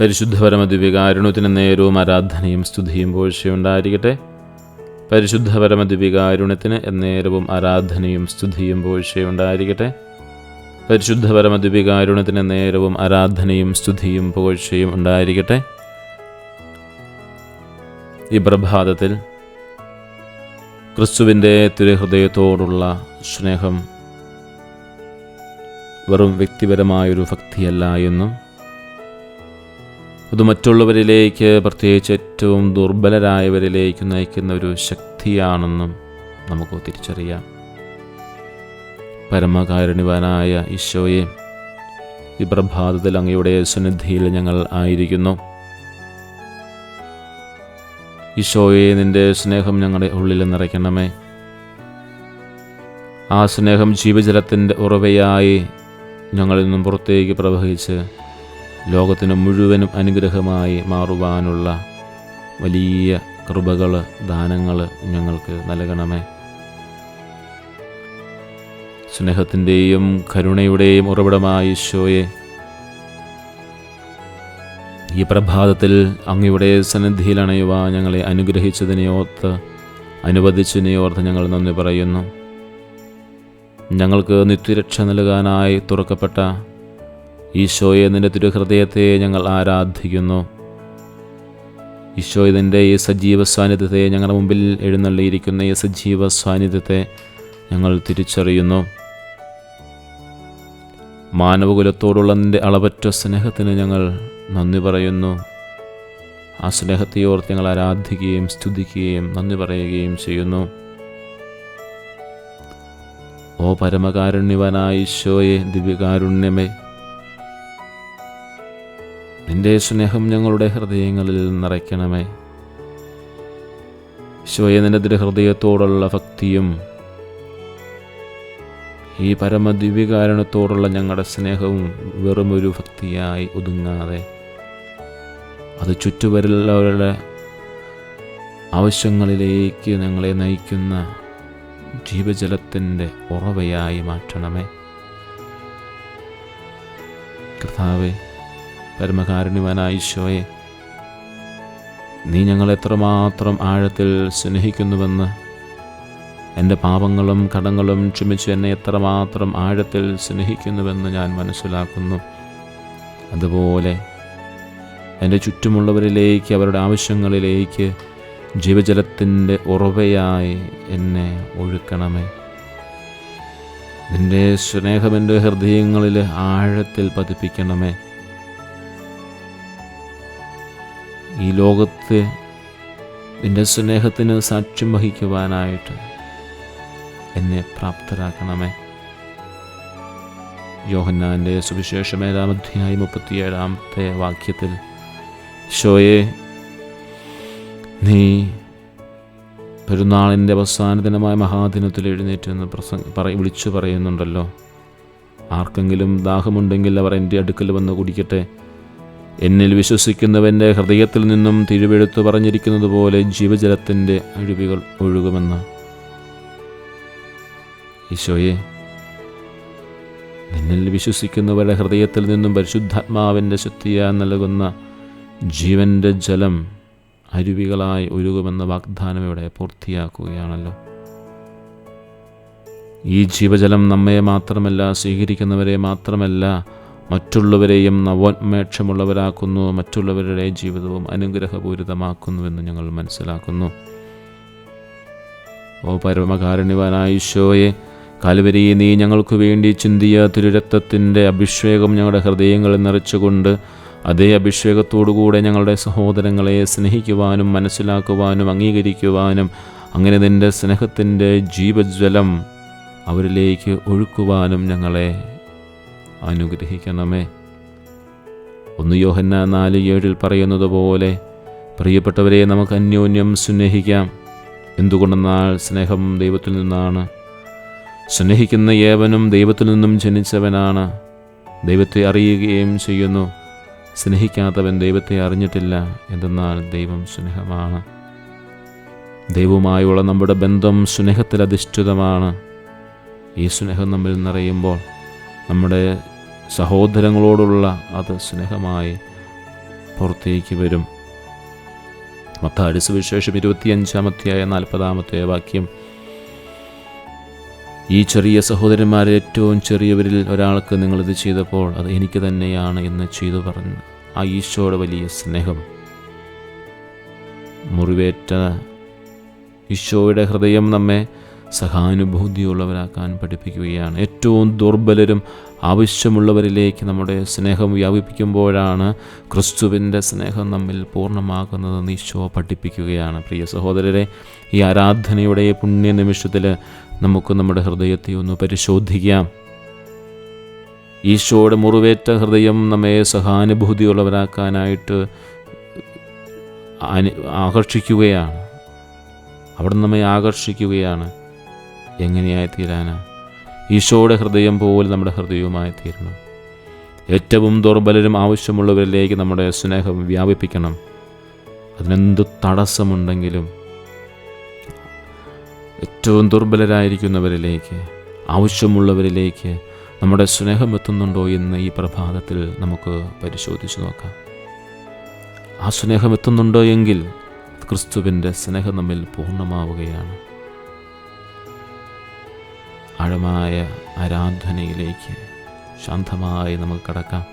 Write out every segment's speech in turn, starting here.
പരിശുദ്ധപരമ ദിവ്യകാരുണ്യത്തിന് നേരവും ആരാധനയും സ്തുതിയും പോഴ്ചയുണ്ടായിരിക്കട്ടെ പരിശുദ്ധ ദിവ്യകാരുണ്യത്തിന് എന്നേരവും ആരാധനയും സ്തുതിയും പോഴ്ചയുണ്ടായിരിക്കട്ടെ പരിശുദ്ധ ദിവ്യകാരുണ്യത്തിന് നേരവും ആരാധനയും സ്തുതിയും പോഴ്ചയും ഉണ്ടായിരിക്കട്ടെ. ഈ പ്രഭാതത്തിൽ ക്രിസ്തുവിന്റെ തിരുഹൃദയത്തോടുള്ള സ്നേഹം വെറും വ്യക്തിപരമായൊരു ഭക്തിയല്ല എന്നും അത് മറ്റുള്ളവരിലേക്ക് പ്രത്യേകിച്ച് ഏറ്റവും ദുർബലരായവരിലേക്ക് നയിക്കുന്ന ഒരു ശക്തിയാണെന്നും നമുക്ക് തിരിച്ചറിയാം. പരമകാരുണ്യവാനായ ഈശോയെ ഈ പ്രഭാതത്തിൽ അങ്ങയുടെ സന്നിധിയിൽ ഞങ്ങൾ ആയിരിക്കുന്നു. ഈശോയെ നിന്റെ സ്നേഹം ഞങ്ങളുടെ ഉള്ളിൽ നിറയ്ക്കണമേ. ആ സ്നേഹം ജീവജലത്തിന്റെ ഉറവയായി ഞങ്ങളിൽ നിന്നും പുറത്തേക്ക് പ്രവഹിച്ച് ലോകത്തിന് മുഴുവനും അനുഗ്രഹമായി മാറുവാനുള്ള വലിയ കൃപകൾ ദാനങ്ങൾ ഞങ്ങൾക്ക് നൽകണമേ. സ്നേഹത്തിന്റെയും കരുണയുടെയും ഉറവിടമായ ഈശോയെ ഈ പ്രഭാതത്തിൽ അങ്ങയുടെ സന്നിധിയിൽ അണയുവാൻ ഞങ്ങളെ അനുഗ്രഹിച്ചതിനെയോർത്ത് അനുവദിച്ചതിനെയോർത്ത് ഞങ്ങൾ നന്ദി പറയുന്നു. ഞങ്ങൾക്ക് നിത്യരക്ഷ നൽകാനായി തുറക്കപ്പെട്ട ഈശോയെ നിന്റെ തിരുഹൃദയത്തെ ഞങ്ങൾ ആരാധിക്കുന്നു. ഈശോയെ നിന്റെ ഈ സജീവ സാന്നിധ്യത്തെ ഞങ്ങളുടെ മുമ്പിൽ എഴുന്നള്ളിയിരിക്കുന്ന ഈ സജീവ സാന്നിധ്യത്തെ ഞങ്ങൾ തിരിച്ചറിയുന്നു. മാനവകുലത്തോടുള്ള നിന്റെ അളവറ്റ സ്നേഹത്തിന് ഞങ്ങൾ നന്ദി പറയുന്നു. ആ സ്നേഹത്തെ ഓർത്ത് ഞങ്ങൾ ആരാധിക്കുകയും സ്തുതിക്കുകയും നന്ദി പറയുകയും ചെയ്യുന്നു. ഓ പരമകാരുണ്യവനായ ഈശോയെ ദിവ്യകാരുണ്യമേ നിന്റെ സ്നേഹം ഞങ്ങളുടെ ഹൃദയങ്ങളിൽ നിറയ്ക്കണമേ. ഈശോയെ നിന്റെ ഹൃദയത്തോടുള്ള ഭക്തിയും ഈ പരമദിവ്യകാരണത്തോടുള്ള ഞങ്ങളുടെ സ്നേഹവും വെറുമൊരു ഭക്തിയായി ഒതുങ്ങാതെ അത് ചുറ്റുവരുള്ളവരുടെ ആവശ്യങ്ങളിലേക്ക് ഞങ്ങളെ നയിക്കുന്ന ജീവജലത്തിന്റെ ഉറവയായി മാറ്റണമേ. കർത്താവെ പരമകാരുണ്യവാനായ ഈശോയെ നീ ഞങ്ങളെത്രമാത്രം ആഴത്തിൽ സ്നേഹിക്കുന്നുവെന്ന് എന്റെ പാപങ്ങളും കടങ്ങളും ക്ഷമിച്ച് എന്നെ എത്രമാത്രം ആഴത്തിൽ സ്നേഹിക്കുന്നുവെന്ന് ഞാൻ മനസ്സിലാക്കുന്നു. അതുപോലെ എന്റെ ചുറ്റുമുള്ളവരിലേക്ക് അവരുടെ ആവശ്യങ്ങളിലേക്ക് ജീവജലത്തിന്റെ ഉറവയായി എന്നെ ഒഴുക്കണമേ. നിന്റെ സ്നേഹം എന്റെ ഹൃദയങ്ങളിൽ ആഴത്തിൽ പതിപ്പിക്കണമേ. ഈ ലോകത്ത് നിന്റെ സ്നേഹത്തിന് സാക്ഷ്യം വഹിക്കുവാനായിട്ട് എന്നെ പ്രാപ്തരാക്കണമേ. യോഹന്നാന്റെ സുവിശേഷം ഏഴാം അധ്യായം മുപ്പത്തിയേഴാമത്തെ വാക്യത്തിൽ ഷോയെ നീ പെരുന്നാളിന്റെ അവസാന ദിനമായ മഹാദിനത്തിൽ എഴുന്നേറ്റ് എന്ന് പ്രസംഗ പറ വിളിച്ചു പറയുന്നുണ്ടല്ലോ. ആർക്കെങ്കിലും ദാഹമുണ്ടെങ്കിൽ അവർ എന്റെ അടുക്കൽ വന്ന് കുടിക്കട്ടെ. എന്നിൽ വിശ്വസിക്കുന്നവന്റെ ഹൃദയത്തിൽ നിന്നും തിരുവെടുത്തു പറഞ്ഞിരിക്കുന്നത് പോലെ ജീവജലത്തിന്റെ അഴിവികൾ ഒഴുകുമെന്ന്. ഈശോയെ നിന്നിൽ വിശ്വസിക്കുന്നവരുടെ ഹൃദയത്തിൽ നിന്നും പരിശുദ്ധാത്മാവിന്റെ ശക്തിയാൽ നൽകുന്ന ജീവന്റെ ജലം അരുവികളായി ഒഴുകുമെന്ന വാഗ്ദാനം ഇവിടെ പൂർത്തിയാക്കുകയാണല്ലോ. ഈ ജീവജലം നമ്മെ മാത്രമല്ല സ്വീകരിക്കുന്നവരെ മാത്രമല്ല മറ്റുള്ളവരെയും നവോന്മേഷമുള്ളവരാക്കുന്നു മറ്റുള്ളവരുടെ ജീവിതവും അനുഗ്രഹപൂരിതമാക്കുന്നുവെന്ന് ഞങ്ങൾ മനസ്സിലാക്കുന്നു. ഓ പരമകാരുണ്യവാനായ ഈശോയെ കാലുവരി നീ ഞങ്ങൾക്ക് വേണ്ടി ചിന്തിയ തിരുരക്തത്തിന്റെ അഭിഷേകം ഞങ്ങളുടെ ഹൃദയങ്ങളിൽ നിറച്ചുകൊണ്ട് അതേ അഭിഷേകത്തോടുകൂടെ ഞങ്ങളുടെ സഹോദരങ്ങളെ സ്നേഹിക്കുവാനും മനസ്സിലാക്കുവാനും അംഗീകരിക്കുവാനും അങ്ങനെ നിന്റെ സ്നേഹത്തിന്റെ ജീവജ്വലം അവരിലേക്ക് ഒഴുക്കുവാനും ഞങ്ങളെ അനുഗ്രഹിക്കണമേ. ഒന്ന് യോഹന്ന നാല് ഏഴിൽ പറയുന്നത് പോലെ പ്രിയപ്പെട്ടവരെ നമുക്ക് അന്യോന്യം സ്നേഹിക്കാം. എന്തുകൊണ്ടെന്നാൽ സ്നേഹം ദൈവത്തിൽ നിന്നാണ്. സ്നേഹിക്കുന്ന ഏവനും ദൈവത്തിൽ നിന്നും ജനിച്ചവനാണ്. ദൈവത്തെ അറിയുകയും ചെയ്യുന്നു. സ്നേഹിക്കാത്തവൻ ദൈവത്തെ അറിഞ്ഞിട്ടില്ല. എന്തെന്നാൽ ദൈവം സ്നേഹമാണ്. ദൈവവുമായുള്ള നമ്മുടെ ബന്ധം സ്നേഹത്തിൽ അധിഷ്ഠിതമാണ് ഈ സ്നേഹം നമ്മിൽ നിറയുമ്പോൾ നമ്മുടെ സഹോദരങ്ങളോടുള്ള അത് സ്നേഹമായി പുറത്തേക്ക് വരും. മത്താടി സുവിശേഷം ഇരുപത്തിയഞ്ചാമത്തെയായ നാൽപ്പതാമത്തെ വാക്യം. ഈ ചെറിയ സഹോദരന്മാരെ ഏറ്റവും ചെറിയവരിൽ ഒരാൾക്ക് നിങ്ങളിത് ചെയ്തപ്പോൾ അത് എനിക്ക് തന്നെയാണ് എന്ന് ചെയ്തു പറഞ്ഞു ആ ഈശോയുടെ വലിയ സ്നേഹം. മുറിവേറ്റ ഈശോയുടെ ഹൃദയം നമ്മെ സഹാനുഭൂതിയുള്ളവരാക്കാൻ പഠിപ്പിക്കുകയാണ്. ഏറ്റവും ദുർബലരും ആവശ്യമുള്ളവരിലേക്ക് നമ്മുടെ സ്നേഹം വ്യാപിപ്പിക്കുമ്പോഴാണ് ക്രിസ്തുവിന്റെ സ്നേഹം നമ്മിൽ പൂർണമാകുന്നതെന്ന് ഈശോ പഠിപ്പിക്കുകയാണ്. പ്രിയ സഹോദരരെ ഈ ആരാധനയുടെ പുണ്യ നിമിഷത്തിൽ നമുക്ക് നമ്മുടെ ഹൃദയത്തെ ഒന്ന് പരിശോധിക്കാം. ഈശോയുടെ മുറിവേറ്റ ഹൃദയം നമ്മെ സഹാനുഭൂതിയുള്ളവരാക്കാനായിട്ട് ആകർഷിക്കുകയാണ്. അവിടെ നമ്മെ ആകർഷിക്കുകയാണ്. എങ്ങനെയായി തീരാനാ? ഈശോയുടെ ഹൃദയം പോലെ നമ്മുടെ ഹൃദയവുമായി തീരണം. ഏറ്റവും ദുർബലരും ആവശ്യമുള്ളവരിലേക്ക് നമ്മുടെ സ്നേഹം വ്യാപിപ്പിക്കണം. അതിനെന്ത് തടസ്സമുണ്ടെങ്കിലും ഏറ്റവും ദുർബലരായിരിക്കുന്നവരിലേക്ക് ആവശ്യമുള്ളവരിലേക്ക് നമ്മുടെ സ്നേഹം എത്തുന്നുണ്ടോ എന്ന് ഈ പ്രഭാതത്തിൽ നമുക്ക് പരിശോധിച്ച് നോക്കാം. ആ സ്നേഹം എത്തുന്നുണ്ടോ എങ്കിൽ ക്രിസ്തുവിന്റെ സ്നേഹം നമ്മിൽ പൂർണമാവുകയാണ്. ആഴമായ ആരാധനയിലേക്ക് ശാന്തമായി നമുക്ക് കടക്കാം.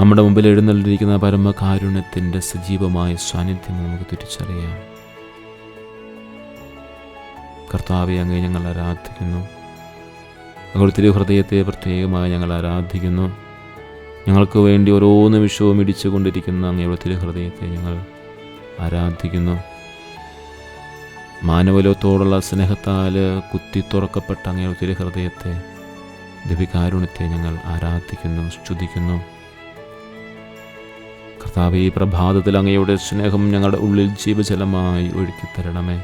നമ്മുടെ മുമ്പിൽ എഴുന്നള്ളിരിക്കുന്ന പരമകാരുണ്യത്തിന്റെ സജീവമായ സാന്നിധ്യം നമുക്ക് തിരിച്ചറിയാം. കർത്താവെ അങ്ങേ ഞങ്ങൾ ആരാധിക്കുന്നു. ഞങ്ങൾ തിരുഹൃദയത്തെ പ്രത്യേകമായി ഞങ്ങൾ ആരാധിക്കുന്നു. ഞങ്ങൾക്ക് വേണ്ടി ഓരോ നിമിഷവും ഇടിച്ചു കൊണ്ടിരിക്കുന്ന അങ്ങയുടെ തിരുഹൃദയത്തെ ഞങ്ങൾ ആരാധിക്കുന്നു. മാനവലോകത്തോടുള്ള സ്നേഹത്താൽ കുത്തി തുറക്കപ്പെട്ട അങ്ങേ ഒത്തിരി ഹൃദയത്തെ ദിവികാരുണ്യത്തെ ഞങ്ങൾ ആരാധിക്കുന്നു സ്തുതിക്കുന്നു. കർത്താവ് ഈ പ്രഭാതത്തിൽ അങ്ങയുടെ സ്നേഹം ഞങ്ങളുടെ ഉള്ളിൽ ജീവജലമായി ഒഴുക്കിത്തരണമേ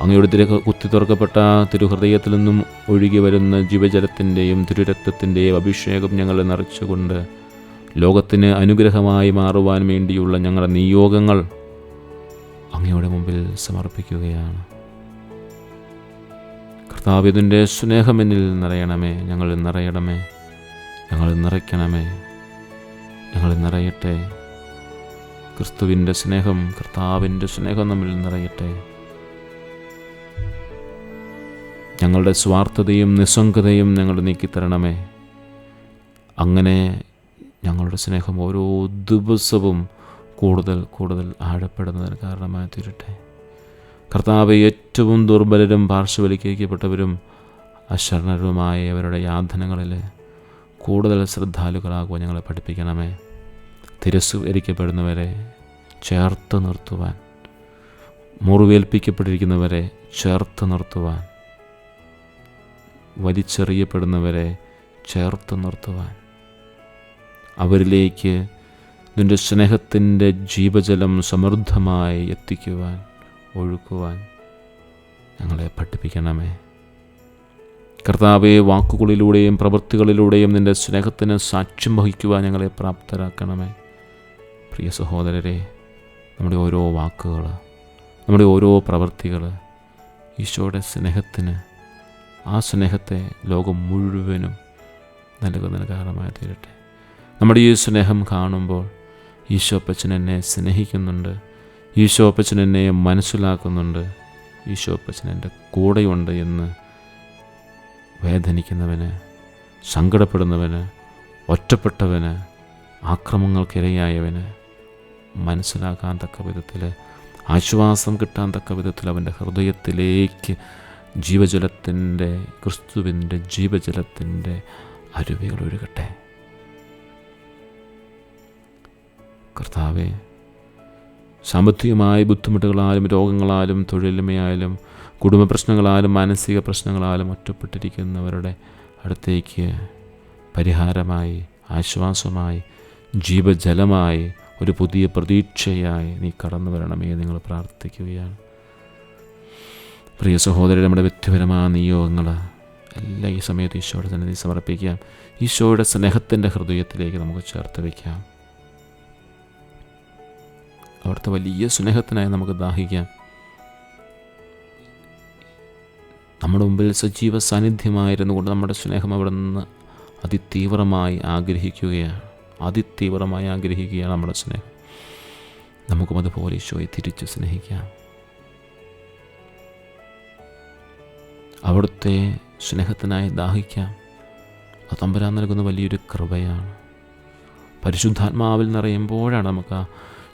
അങ്ങയുടെ തിരു കുത്തി തുറക്കപ്പെട്ട തിരുഹൃദയത്തിൽ നിന്നും ഒഴുകി വരുന്ന ജീവജലത്തിന്റെയും തിരുരക്തത്തിന്റെയും അഭിഷേകം ഞങ്ങളെ നിറച്ചുകൊണ്ട് ലോകത്തിന് അനുഗ്രഹമായി മാറുവാൻ വേണ്ടിയുള്ള ഞങ്ങളുടെ നിയോഗങ്ങൾ അങ്ങയുടെ മുമ്പിൽ സമർപ്പിക്കുകയാണ്. കർത്താവ് ഇതിന്റെ സ്നേഹം എന്നിൽ നിറയണമേ. ഞങ്ങൾ നിറയണമേ. ഞങ്ങൾ നിറയ്ക്കണമേ. ഞങ്ങൾ നിറയട്ടെ. ക്രിസ്തുവിന്റെ സ്നേഹം കർത്താവിന്റെ സ്നേഹം നമ്മിൽ നിറയട്ടെ. ഞങ്ങളുടെ സ്വാർത്ഥതയും നിസ്സംഗതയും ഞങ്ങൾ നീക്കിത്തരണമേ. അങ്ങനെ ഞങ്ങളുടെ സ്നേഹം ഓരോ ദിവസവും കൂടുതൽ കൂടുതൽ ആഴപ്പെടുന്നതിന് കാരണമായി തീരട്ടെ. കർത്താവ് ഏറ്റവും ദുർബലരും പാർശ്വവൽക്കരിക്കപ്പെട്ടവരും അശരണരുമായവരുടെ യാതനകളിൽ കൂടുതൽ ശ്രദ്ധാലുക്കളാകുവാൻ ഞങ്ങളെ പഠിപ്പിക്കണമേ. തിരസ്കരിക്കപ്പെടുന്നവരെ ചേർത്ത് നിർത്തുവാൻ മുറിവേൽപ്പിക്കപ്പെട്ടിരിക്കുന്നവരെ ചേർത്ത് നിർത്തുവാൻ വലിച്ചെറിയപ്പെടുന്നവരെ ചേർത്ത് നിർത്തുവാൻ അവരിലേക്ക് നിന്റെ സ്നേഹത്തിന്റെ ജീവജലം സമൃദ്ധമായി എത്തിക്കുവാൻ ഒഴുക്കുവാൻ ഞങ്ങളെ പഠിപ്പിക്കണമേ. കർത്താവെ വാക്കുകളിലൂടെയും പ്രവൃത്തികളിലൂടെയും നിന്റെ സ്നേഹത്തിന് സാക്ഷ്യം വഹിക്കുവാൻ ഞങ്ങളെ പ്രാപ്തരാക്കണമേ. പ്രിയ സഹോദരരെ നമ്മുടെ ഓരോ വാക്കുകൾ നമ്മുടെ ഓരോ പ്രവൃത്തികൾ ഈശോയുടെ സ്നേഹത്തിന് ആ സ്നേഹത്തെ ലോകം മുഴുവനും നൽകുന്നതിന് കാരണമായി തീരട്ടെ. നമ്മുടെ ഈ സ്നേഹം കാണുമ്പോൾ ഈശോപ്പച്ചൻ എന്നെ സ്നേഹിക്കുന്നുണ്ട്. ഈശോപ്പച്ചൻ എന്നെ മനസ്സിലാക്കുന്നുണ്ട്. ഈശോപ്പച്ചൻ എന്റെ കൂടെയുണ്ട് എന്ന് വേദനിക്കുന്നവന് സങ്കടപ്പെടുന്നവന് ഒറ്റപ്പെട്ടവന് ആക്രമങ്ങൾക്കിരയായവന് മനസ്സിലാക്കാൻ തക്ക വിധത്തിൽ ആശ്വാസം കിട്ടാൻ തക്ക വിധത്തിൽ അവന്റെ ഹൃദയത്തിലേക്ക് ജീവജലത്തിന്റെ ക്രിസ്തുവിന്റെ ജീവജലത്തിന്റെ അരുവികൾ ഒഴുകട്ടെ. കർത്താവെ സാമ്പത്തികമായ ബുദ്ധിമുട്ടുകളാലും രോഗങ്ങളാലും തൊഴിലിന്മയായാലും കുടുംബ പ്രശ്നങ്ങളാലും മാനസിക പ്രശ്നങ്ങളാലും ഒറ്റപ്പെട്ടിരിക്കുന്നവരുടെ അടുത്തേക്ക് പരിഹാരമായി ആശ്വാസമായി ജീവജലമായി ഒരു പുതിയ പ്രതീക്ഷയായി നീ കടന്നു വരണമേ നിങ്ങൾ പ്രാർത്ഥിക്കുകയാണ്. പ്രിയ സഹോദരൻ നമ്മുടെ വ്യക്തിപരമായ നിയോഗങ്ങൾ എല്ലാം ഈ സമയത്ത് ഈശോയുടെ തന്നെ നീ സമർപ്പിക്കാം. ഈശോയുടെ സ്നേഹത്തിന്റെ ഹൃദയത്തിലേക്ക് നമുക്ക് ചേർത്ത് വയ്ക്കാം. അവിടുത്തെ വലിയ സ്നേഹത്തിനായി നമുക്ക് ദാഹിക്കാം. നമ്മുടെ മുമ്പിൽ സജീവ സാന്നിധ്യമായിരുന്നു കൊണ്ട് നമ്മുടെ സ്നേഹം അവിടെ നിന്ന് അതിതീവ്രമായി ആഗ്രഹിക്കുകയാണ്. അതിതീവ്രമായി ആഗ്രഹിക്കുകയാണ് നമ്മുടെ സ്നേഹം. നമുക്കും അതുപോലെ ഈശോയെ തിരിച്ച് സ്നേഹിക്കാം. അവിടുത്തെ സ്നേഹത്തിനായി ദാഹിക്കാം. അത് തമ്പുരാൻ നൽകുന്ന വലിയൊരു കൃപയാണ്. പരിശുദ്ധാത്മാവിൽ നിറയുമ്പോഴാണ് നമുക്ക് ആ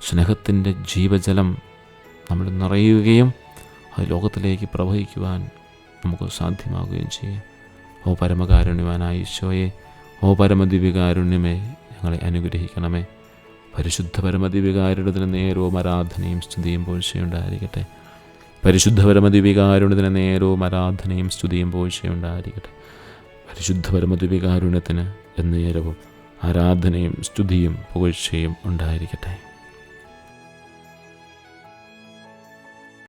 സ്നേഹത്തിന്റെ ജീവജലം നമ്മൾ നിറയുകയും അത് ലോകത്തിലേക്ക് പ്രവഹിക്കുവാൻ നമുക്ക് സാധ്യമാകുകയും ചെയ്യും. ഓ പരമകാരുണ്യവാനായ ഈശോയെ ഓ പരമദിവികാരുണ്യമേ ഞങ്ങളെ അനുഗ്രഹിക്കണമേ. പരിശുദ്ധ പരമദിവികാരുണ്യത്തിന് നേരവും ആരാധനയും സ്തുതിയും പോഴ്ചയുണ്ടായിരിക്കട്ടെ. പരിശുദ്ധ പരമദിവികാരുണ്യത്തിന് നേരവും ആരാധനയും സ്തുതിയും പോഴ്ചയുണ്ടായിരിക്കട്ടെ. പരിശുദ്ധ പരമദിവികാരുണ്യത്തിന് എന്നേരവും ആരാധനയും സ്തുതിയും പുകഴ്ചയും ഉണ്ടായിരിക്കട്ടെ.